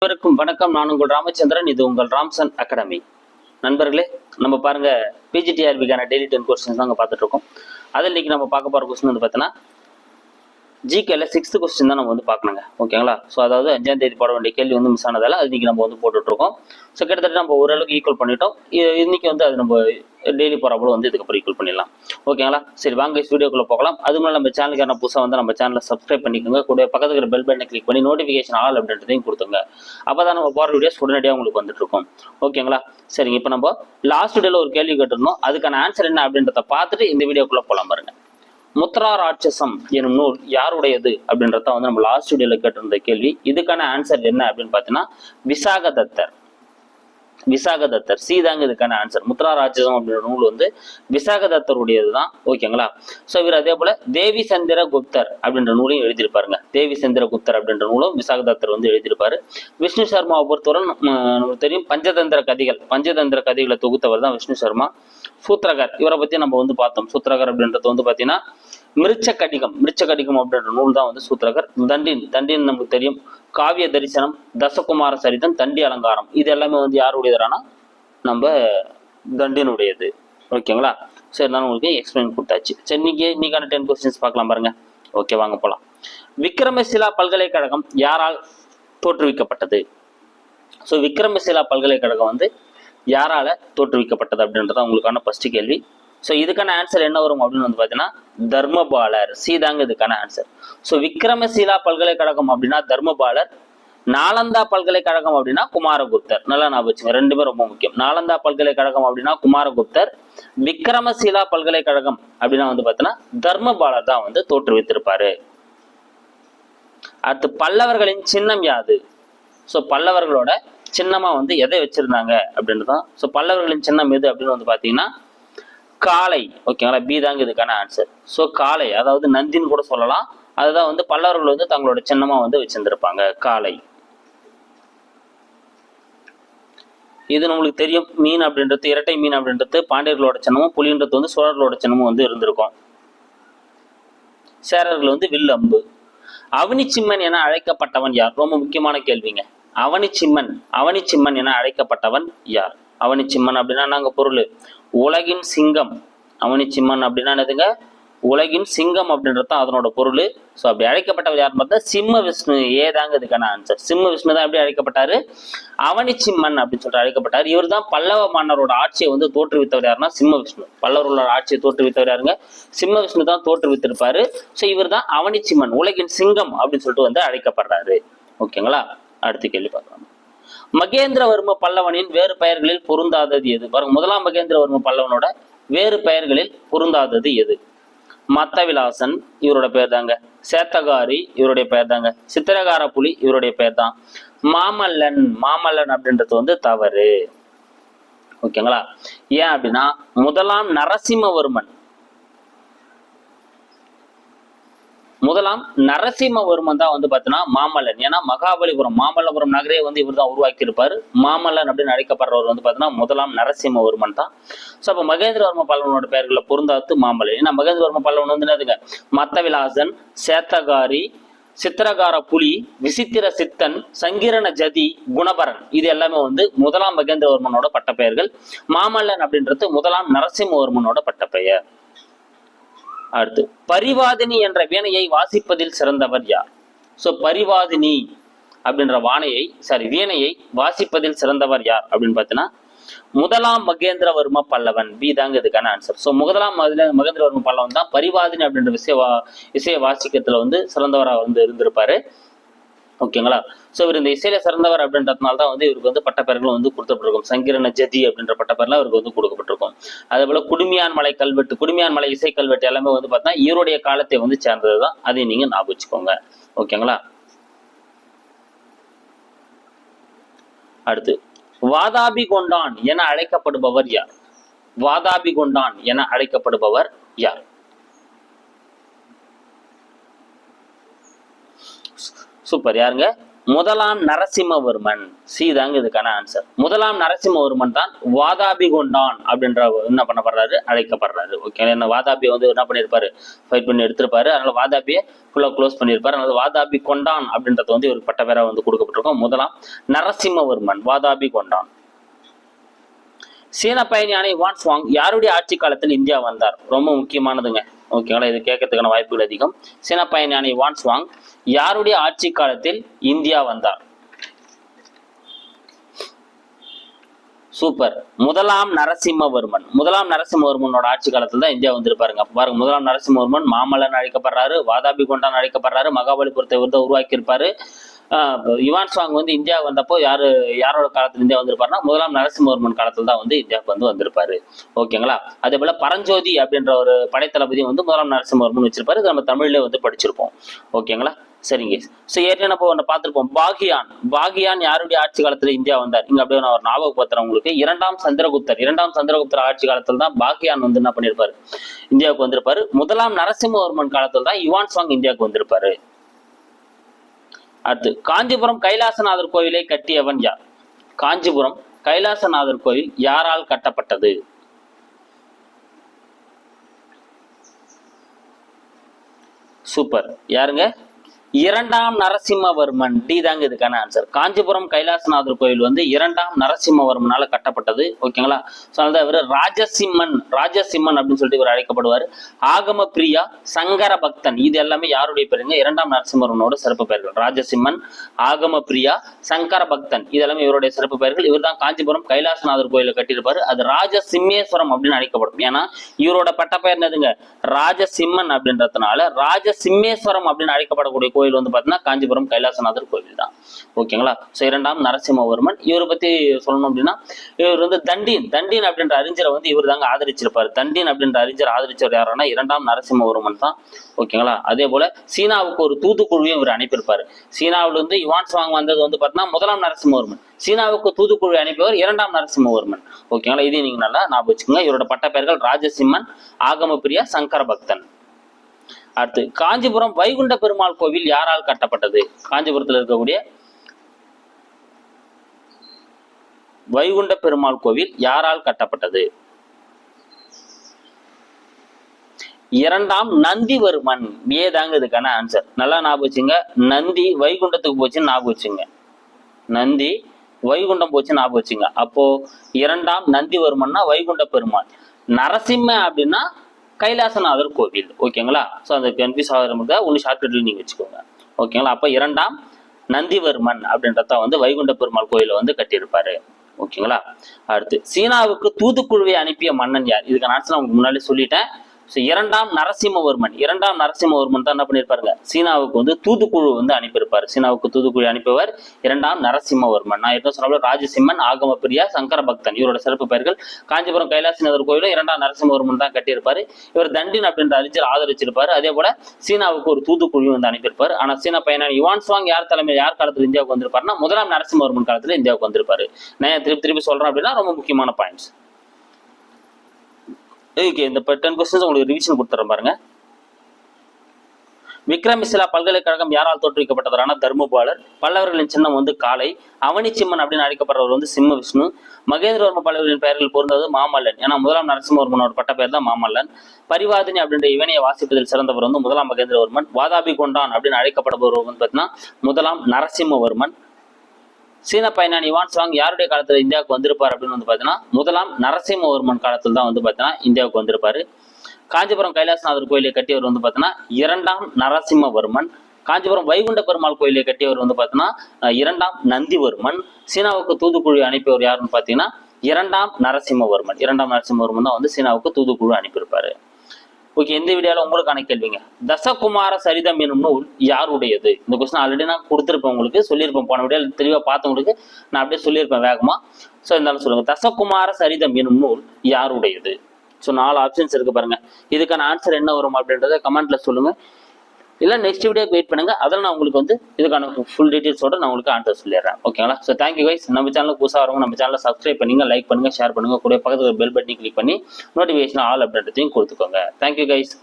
அனைவருக்கும் வணக்கம். நான் உங்கள் ராமச்சந்திரன். இது உங்கள் ராம்சன் அகாடமி. நண்பர்களே நம்ம பாருங்க பிஜிடிஆர்பிக்கான டெய்லி டென் கொஸ்டின்ஸ் தாங்க பார்த்துட்டு இருக்கோம். அதில் இன்னைக்கு நம்ம பார்க்க போகிற கொஸ்டின் வந்து பார்த்தீங்கன்னா ஜிகேல சிக்ஸ்த் கொஸ்டின் தான் நம்ம வந்து பார்க்கணுங்க. ஓகேங்களா ஸோ அதாவது அஞ்சாம் தேதி போட வேண்டிய கேள்வி வந்து மிஸ் ஆனதால அது இன்றைக்கி நம்ம வந்து போட்டுட்ருக்கோம். ஸோ கிட்டத்தட்ட நம்ம ஓரளவுக்கு ஈக்குவல் பண்ணிட்டோம். இ- இன்னைக்கு வந்து அது நம்ம டெய்லி போகிறப்போ வந்து இதுக்கப்புறம் ஈக்குவல் பண்ணிடலாம். ஓகேங்களா சரி வாங்க வீடியோக்குள்ளே போகலாம். அது மேலே நம்ம சேனலுக்கான புதுசாக வந்து நம்ம சேனலை சப்ஸ்கிரைப் பண்ணிக்கோங்க. கூட பக்கத்துக்கு இருக்கிற பெல் பட்டனை கிளிக் பண்ணி நோட்டிஃபிகேஷன் ஆல் அப்படின்றதையும் கொடுத்துங்க அப்போ தான் நம்ம போகிற வீடியோஸ் உடனடியாக உங்களுக்கு வந்துட்டுருக்கோம் ஓகேங்களா சரிங்க இப்போ நம்ம லாஸ்ட் வீடியோவில் ஒரு கேள்வி கேட்டிருந்தோம். அதுக்கான ஆன்சர் என்ன அப்படின்றத பார்த்துட்டு இந்த வீடியோக்குள்ளே போகலாம் பாருங்க. முத்ரா ராட்சசம் எனும் நூல் யாருடையது அப்படின்றத வந்து நம்ம லாஸ்ட் வீடியோல கேட்டிருந்த கேள்வி. இதுக்கான ஆன்சர் என்ன அப்படின்னு பார்த்தீங்கன்னா விசாகதத்தர். விசாகதத்தர். சி தாங்க இதுக்கான ஆன்சர் முத்ரா ராட்சசம் அப்படின்ற நூல் வந்து விசாகதத்தருடையது தான் ஓகேங்களா ஸோ இவர் அதே போல தேவி சந்திர குப்தர் அப்படின்ற நூலையும் எழுதியிருப்பாருங்க. தேவி சந்திர குப்தர் அப்படின்ற நூலும் விசாகதத்தர் வந்து எழுதியிருப்பாரு. விஷ்ணு சர்மாவை பொறுத்தவரை நமக்கு தெரியும் பஞ்சதந்திர கதைகள். பஞ்சதந்திர கதைகளை தொகுத்தவர் தான் விஷ்ணு சர்மா. சூத்ரகர் இவரை பத்தி நம்ம வந்து பார்த்தோம். சூத்ரகர் அப்படின்றது வந்து பாத்தீங்கன்னா மிருச்ச கடிகம் மிருச்ச கடிகம் அப்படின்ற நூல் தான் வந்து சூத்ரகர் தண்டின். தண்டின் நமக்கு தெரியும். காவிய தரிசனம் தசகுமார சரிதம் தண்டி அலங்காரம். இது எல்லாமே வந்து யாருடையதுனா நம்ம தண்டினுடையது. ஓகேங்களா? சரி நான் உங்களுக்கு எக்ஸ்பிளைன் கொடுத்தாச்சு. சரி இன்னைக்கு இன்னைக்கான டென் கொஸ்டின்ஸ் பார்க்கலாம் பாருங்க. ஓகே வாங்க போகலாம் விக்ரமசிலா பல்கலைக்கழகம் யாரால் தோற்றுவிக்கப்பட்டது? ஸோ விக்ரமசிலா பல்கலைக்கழகம் வந்து யாரால தோற்றுவிக்கப்பட்டது அப்படின்றது உங்களுக்கான ஃபர்ஸ்ட் கேள்வி. ஸோ இதுக்கான ஆன்சர் என்ன வரும் அப்படின்னு வந்து பார்த்தீங்கன்னா தர்மபாலர். சி தாங்க இதுக்கான ஆன்சர் ஸோ விக்ரமசீலா பல்கலைக்கழகம் அப்படின்னா தர்மபாலர். நாலந்தா பல்கலைக்கழகம் அப்படின்னா குமாரகுப்தர். நல்லா நான் வச்சுங்க ரெண்டுமே ரொம்ப முக்கியம். நாலந்தா பல்கலைக்கழகம் அப்படின்னா குமாரகுப்தர். விக்ரமசீலா பல்கலைக்கழகம் அப்படின்னா வந்து பார்த்தீங்கன்னா தர்மபாலர் தான் வந்து தோற்றுவித்திருப்பாரு. அடுத்து பல்லவர்களின் சின்னம் யாது? ஸோ பல்லவர்களோட சின்னமாக வந்து எதை வச்சுருந்தாங்க அப்படின்றது தான் ஸோ பல்லவர்களின் சின்னம் எது அப்படின்னு வந்து பார்த்தீங்கன்னா காளை. ஓகேங்களா பி தாங்க இதுக்கான ஆன்சர் ஸோ காளை. அதாவது நந்தின்னு கூட சொல்லலாம். அதுதான் வந்து பல்லவர்கள் வந்து தங்களோட சின்னமாக வந்து வச்சுருந்துருப்பாங்க காளை. இது நம்மளுக்கு தெரியும். மீன் அப்படின்றது இரட்டை மீன் அப்படின்றது பாண்டியர்களோட சின்னமும் புலின்றது வந்து சோழர்களோட சின்னமும் வந்து இருந்திருக்கும். சேரர்கள் வந்து வில்லம்பு. அவனிச்சிம்மன் என அழைக்கப்பட்டவன் யார்? ரொம்ப முக்கியமான கேள்விங்க. அவனிச்சிம்மன் அவனிச்சிம்மன் என அழைக்கப்பட்டவன் யார்? அவனிச்சிம்மன் அப்படின்னா நாங்க பொருள்? உலகின் சிங்கம். அவனிச்சிம்மன் அப்படின்னா என்னதுங்க? உலகின் சிங்கம் அப்படின்றது தான் அதனோட பொருள். ஸோ அப்படி அழைக்கப்பட்டவர் யாருன்னு பார்த்தா சிம்ம விஷ்ணு. ஏதாங்க இதுக்கான ஆன்சர் சிம்ம விஷ்ணு தான் எப்படி அழைக்கப்பட்டாரு? அவனிச்சிம்மன் அப்படின்னு சொல்லிட்டு அழைக்கப்பட்டார். இவர் தான் பல்லவ மன்னரோட ஆட்சியை வந்து தோற்றுவித்தவர் யாருன்னா சிம்ம விஷ்ணு. பல்லவர்களோட ஆட்சியை தோற்றுவித்தவர் யாருங்க? சிம்ம விஷ்ணு தான் தோற்றுவித்திருப்பாரு. ஸோ இவர் தான் அவனிச்சிம்மன் உலகின் சிங்கம் அப்படின்னு சொல்லிட்டு வந்து அழைக்கப்படுறாரு. ஓகேங்களா? அடுத்த கேள்வி பார்க்கலாம். மகேந்திரவர்ம பல்லவனின் வேறு பெயர்களில் பொருந்தாதது எது? பாருங்க முதலாம் மகேந்திரவர்ம பல்லவனோட வேறு பெயர்களில் பொருந்தாதது எது? மத்தவிலாசன் இவரோட பெயர் தாங்க சேத்தகாரி இவருடைய பெயர் தாங்க சித்திரகார புலி இவருடைய பெயர் தான் மாமல்லன் மாமல்லன் அப்படின்றது வந்து தவறு. ஓகேங்களா? ஏன் அப்படின்னா முதலாம் நரசிம்மவர்மன் முதலாம் நரசிம்மவர்மன் தான் வந்து பார்த்தீங்கன்னா மாமல்லன். ஏன்னா மகாபலிபுரம் மாமல்லபுரம் நகரே வந்து இவர் தான் உருவாக்கியிருப்பார். மாமல்லன் அப்படின்னு அழைக்கப்படுறவர் வந்து பார்த்தீங்கன்னா முதலாம் நரசிம்மவர்மன் தான். ஸோ அப்போ மகேந்திரவர்ம பல்லவனோட பெயர்களில் பொருந்தாத்து மாமல்லன். ஏன்னா மகேந்திரவர்ம பல்லவன் வந்து என்னதுங்க? மத்தவிலாசன் சேத்தகாரி சித்திரகார புலி விசித்திர சித்தன் சங்கீரண ஜதி குணபரன். இது எல்லாமே வந்து முதலாம் மகேந்திரவர்மனோட பட்டப்பெயர்கள். மாமல்லன் அப்படின்றது முதலாம் நரசிம்மவர்மனோட பட்டப்பெயர். அடுத்து பரிவாதினி என்ற வீணையை வாசிப்பதில் சிறந்தவர் யார்? சோ பரிவாதினி அப்படின்ற வானையை சாரி வீணையை வாசிப்பதில் சிறந்தவர் யார் அப்படின்னு பார்த்தீங்கன்னா முதலாம் மகேந்திரவர்ம பல்லவன். பி தாங்க இதுக்கான ஆன்சர் ஸோ முதலாம் மகேந்திரவர்ம பல்லவன் தான் பரிவாதினி அப்படின்ற விஷய வா இசையை வாசிக்கிறதுல வந்து சிறந்தவராக வந்து இருந்திருப்பாரு. ஓகேங்களா? ஸோ இவர் இந்த இசையில சிறந்தவர் அப்படின்றதுனால தான் வந்து இவருக்கு வந்து பட்டப்பெயர்களும் வந்து கொடுக்கப்பட்டிருக்கும் சங்கீரண ஜதி அப்படின்ற பட்டப்பெயர்லாம் இவருக்கு வந்து கொடுக்கப்பட்டிருக்கும். அதே போல குடுமியான் மலை கல்வெட்டு குடுமியான் மலை இசை கல்வெட்டு எல்லாமே வந்து பார்த்தீங்கன்னா இவருடைய காலத்தை வந்து சேர்ந்தது தான் அதையும் நீங்க ஞாபகம் வச்சுக்கோங்க. ஓகேங்களா? அடுத்து வாதாபி கொண்டான் என அழைக்கப்படுபவர் யார்? வாதாபி கொண்டான் என அழைக்கப்படுபவர் யார்? சூப்பர் யாருங்க? முதலாம் நரசிம்மவர்மன். சி தாங்க இதுக்கான ஆன்சர் முதலாம் நரசிம்மவர்மன் தான் வாதாபி கொண்டான் அப்படின்ற என்ன பண்ணப்படுறாரு? அழைக்கப்படுறாரு. ஓகே என்ன வாதாபியை வந்து என்ன பண்ணியிருப்பாரு ஃபைட் பண்ணி எடுத்திருப்பாரு. அதனால வாதாபியை ஃபுல்லாக க்ளோஸ் பண்ணியிருப்பாரு அதனால வாதாபி கொண்டான் அப்படின்றது வந்து ஒரு பட்ட பேராக வந்து கொடுக்கப்பட்டிருக்கும். முதலாம் நரசிம்மவர்மன் வாதாபி கொண்டான் சீன பயணியான இவான் சுவாங் யாருடைய ஆட்சி காலத்தில் இந்தியா வந்தார்? ரொம்ப முக்கியமானதுங்க. ஓகேங்களா இது கேட்கறதுக்கான வாய்ப்புகள் அதிகம். சீன பயணி இவான் யாருடைய ஆட்சி காலத்தில் இந்தியா வந்தார்? சூப்பர் முதலாம் நரசிம்மவர்மன். முதலாம் நரசிம்மவர்மனோட ஆட்சி காலத்துல தான் இந்தியா வந்திருப்பாருங்க. பாருங்க முதலாம் நரசிம்மவர்மன் மாமல்லன் அழைக்கப்படுறாரு வாதாபி கொண்டான் அழைக்கப்படுறாரு மகாபலிபுரத்தை வந்து உருவாக்கி இருப்பாரு யுவான் சாங் வந்து இந்தியா வந்தப்போ யாரு யாரோட காலத்துல இந்தியா வந்திருப்பாருன்னா முதலாம் நரசிம்மவர்மன் காலத்துல தான் வந்து இந்தியாவுக்கு வந்து வந்திருப்பாரு. ஓகேங்களா? அதே போல பரஞ்சோதி அப்படின்ற ஒரு படைத்தளபதி வந்து முதலாம் நரசிம்மவர்மன் வச்சிருப்பாரு. இது நம்ம தமிழ்ல வந்து படிச்சிருப்போம். ஓகேங்களா? சரிங்க. ஸோ ஏற்கனவே நம்ம ஒன்று பார்த்துருப்போம். பாகியான். பாகியான் யாருடைய ஆட்சி காலத்தில் இந்தியா வந்தார்? இங்கே அப்படியே நான் ஒரு ஞாபகப்படுத்துறேன் உங்களுக்கு. இரண்டாம் சந்திரகுப்தர். இரண்டாம் சந்திரகுப்தர் ஆட்சி காலத்தில் தான் பாகியான் வந்து என்ன பண்ணியிருப்பாரு இந்தியாவுக்கு வந்திருப்பாரு. முதலாம் நரசிம்மவர்மன் காலத்தில் தான் யுவான் சாங் இந்தியாவுக்கு வந்திருப்பாரு. அடுத்து காஞ்சிபுரம் கைலாசநாதர் கோயிலை கட்டியவன் யார்? காஞ்சிபுரம் கைலாசநாதர் கோயில் யாரால் கட்டப்பட்டது? சூப்பர். யாருங்க? இரண்டாம் நரசிம்மவர்மன். டி தாங்க இதுக்கான ஆன்சர் காஞ்சிபுரம் கைலாசநாதர் கோயில் வந்து இரண்டாம் நரசிம்மவர்மனால கட்டப்பட்டது. ஓகேங்களா? ஸோ அதனால இவர் ராஜசிம்மன் ராஜசிம்மன் அப்படின்னு சொல்லிட்டு இவர் அழைக்கப்படுவார். ஆகம பிரியா சங்கர பக்தன் இது எல்லாமே யாருடைய பேருங்க? இரண்டாம் நரசிம்மவர்மனோட சிறப்பு பெயர்கள். ராஜசிம்மன் ஆகம பிரியா சங்கர பக்தன் இது எல்லாமே இவருடைய சிறப்பு பெயர்கள். இவர் தான் காஞ்சிபுரம் கைலாசநாதர் கோயிலில் கட்டியிருப்பாரு. அது ராஜசிம்மேஸ்வரம் அப்படின்னு அழைக்கப்படும். ஏன்னா இவரோட பட்டப்பெயர் என்னதுங்க? ராஜசிம்மன் அப்படின்றதுனால ராஜசிம்மேஸ்வரம் அப்படின்னு அழைக்கப்படக்கூடிய கோயில் வந்து பார்த்தீங்கன்னா காஞ்சிபுரம் கைலாசநாதர் கோவில் தான். ஓகேங்களா? ஸோ இரண்டாம் நரசிம்மவர்மன். இவரை பத்தி சொல்லணும் அப்படின்னா இவர் வந்து தண்டீன். தண்டீன் அப்படின்ற அறிஞரை வந்து இவர் தாங்க ஆதரிச்சிருப்பாரு. தண்டீன் அப்படின்ற அறிஞர் ஆதரிச்சவர் யாருன்னா இரண்டாம் நரசிம்மவர்மன் தான். ஓகேங்களா? அதே போல சீனாவுக்கு ஒரு தூதுக்குழுவையும் இவர் அனுப்பியிருப்பாரு. சீனாவிலிருந்து யுவான் வந்தது வந்து பார்த்தீங்கன்னா முதலாம் நரசிம்மவர்மன். சீனாவுக்கு தூதுக்குழு அனுப்பியவர் இரண்டாம் நரசிம்மவர்மன். ஓகேங்களா? இதையும் நீங்க நல்லா ஞாபகம் வச்சுக்கோங்க. இவரோட பட்டப்பெயர்கள் ராஜசிம்மன் ஆகமபிரியா சங்கர பக்தன் அடுத்து காஞ்சிபுரம் வைகுண்ட பெருமாள் கோவில் யாரால் கட்டப்பட்டது? காஞ்சிபுரத்தில் இருக்கக்கூடிய வைகுண்ட பெருமாள் கோவில் யாரால் கட்டப்பட்டது? இரண்டாம் நந்திவர்மன். ஏதாங்க இதுக்கான ஆன்சர் நல்லா ஞாபகம் வச்சுங்க. நந்தி வைகுண்டத்துக்கு போச்சுன்னு ஞாபகம் வச்சுங்க. நந்தி வைகுண்டம் போச்சு ஞாபகம் வச்சுங்க. அப்போ இரண்டாம் நந்திவர்மன்னா வைகுண்ட பெருமாள் நரசிம்ம அப்படின்னா கைலாசநாதர் கோவில். ஓகேங்களா? ஸோ அந்த கன்ஃபியூஸ் ஆகிற ஒன்று ஷார்ட்கட்டில் நீங்கள் வச்சுக்கோங்க. ஓகேங்களா? அப்போ இரண்டாம் நந்திவர்மன் அப்படின்றத வந்து வைகுண்ட பெருமாள் கோயிலில் வந்து கட்டியிருப்பாரு. ஓகேங்களா? அடுத்து சீனாவுக்கு தூதுக்குழுவை அனுப்பிய மன்னன் யார்? இதுக்கு நான் நான் உங்களுக்கு முன்னாடி சொல்லிட்டேன். ஸோ இரண்டாம் நரசிம்மவர்மன் இரண்டாம் நரசிம்மவர்மன் தான் என்ன பண்ணியிருப்பாருங்க சீனாவுக்கு வந்து தூதுக்குழு வந்து அனுப்பியிருப்பார். சீனாவுக்கு தூதுக்குழு அனுப்பியவர் இரண்டாம் நரசிம்மவர்மன். நான் என்ன சொன்ன ராஜசிம்மன் ஆகம பிரியா சங்கர பக்தன் இவரோட சிறப்பு பெயர்கள் காஞ்சிபுரம் கைலாசநாதர் கோயிலும் இரண்டாம் நரசிம்மவர்மன் தான் கட்டியிருப்பாரு. இவர் தண்டின் அப்படின்ற அறிஞர் ஆதரிச்சிருப்பாரு. அதே போல சீனாவுக்கு ஒரு தூதுக்குழு வந்து அனுப்பியிருப்பார். ஆனால் சீனா பையனான யுவான் சுவாங் யார் தலைமையில் யார் காலத்தில் இந்தியாவுக்கு வந்திருப்பாருன்னா முதலாம் நரசிம்மவர்மன் காலத்தில் இந்தியாவுக்கு வந்திருப்பாரு. நான் திருப்பி திருப்பி சொல்றேன் அப்படின்னா ரொம்ப முக்கியமான பாயிண்ட்ஸ் ஓகே இந்த டென் கொஸ்டின்ஸ் உங்களுக்கு ரிவிஷன் கொடுத்துறேன் பாருங்க. விக்ரமிசிலா பல்கலைக்கழகம் யாரால் தோற்றுவிக்கப்பட்டவரான தர்மபாலர்? பல்லவர்களின் சின்னம் வந்து காளை. அவனிச்சிம்மன் அப்படின்னு அழைக்கப்படுறவர் வந்து சிம்ம விஷ்ணு. மகேந்திரவர்ம பல்லவர்களின் பெயர்கள் பொருந்தது மாமல்லன். ஏன்னா முதலாம் நரசிம்மவர்மனோட பட்ட பெயர் தான் மாமல்லன். பரிவாதினி அப்படின்ற இவனையை வாசிப்பதில் சிறந்தவர் வந்து முதலாம் மகேந்திரவர்மன் வாதாபி கொண்டான் அப்படின்னு அழைக்கப்படுபவர் வந்து பார்த்தீங்கன்னா முதலாம் நரசிம்மவர்மன் சீன பயணான் இவான் சாங் யாருடைய காலத்துல இந்தியாவுக்கு வந்திருப்பார் அப்படின்னு வந்து பார்த்தீங்கன்னா முதலாம் நரசிம்மவர்மன் காலத்துல தான் வந்து பார்த்தீங்கன்னா இந்தியாவுக்கு வந்திருப்பாரு. காஞ்சிபுரம் கைலாசநாதர் கோயிலை கட்டியவர் வந்து பார்த்தீங்கன்னா இரண்டாம் நரசிம்மவர்மன் காஞ்சிபுரம் வைகுண்ட பெருமாள் கோயிலை கட்டியவர் வந்து பார்த்தீங்கன்னா இரண்டாம் நந்திவர்மன் சீனாவுக்கு தூதுக்குழு அனுப்பியவர் யாருன்னு பார்த்தீங்கன்னா இரண்டாம் நரசிம்மவர்மன் இரண்டாம் நரசிம்மவர்மன் தான் வந்து சீனாவுக்கு தூதுக்குழு அனுப்பியிருப்பாரு. ஓகே எந்த வீடியோவில் உங்களுக்கான கேள்விங்க? தசகுமார சரிதம் என்னும் நூல் யாருடையது? இந்த கொஸ்டின் ஆல்ரெடி நான் கொடுத்துருப்பேன் உங்களுக்கு சொல்லியிருப்பேன். போன வீடியோ தெளிவாக பார்த்தவங்களுக்கு நான் அப்படியே சொல்லியிருப்பேன் வேகமா. ஸோ இருந்தாலும் சொல்லுங்க. தசகுமார சரிதம் என்னும் நூல் யாருடையது? ஸோ நாலு ஆப்ஷன்ஸ் இருக்கு பாருங்க. இதுக்கான ஆன்சர் என்ன வரும் அப்படின்றத கமெண்ட்ல சொல்லுங்க. இல்லை நெக்ஸ்ட் வீடியோக்கு வெயிட் பண்ணுங்க. அதில் நான் உங்களுக்கு வந்து இதுக்கான ஃபுல் டீட்டெயில்ஸோட நான் உங்களுக்கு ஆன்சர் சொல்லிடுறேன். ஓகேங்களா ஸோ தேங்க்யூ கைஸ் நம்ம சேனலுக்கு புதுசாக வரவங்க நம்ம சேனலை சப்ஸ்கிரைப் பண்ணுங்கள் லைக் பண்ணுங்க ஷேர் பண்ணுங்க. கூட பக்கத்துல பெல் பட்டனை கிளிக் பண்ணி நோட்டிஃபிகேஷன் ஆல் அப்டேட்டையும் கொடுத்துக்கோங்க. Thank you guys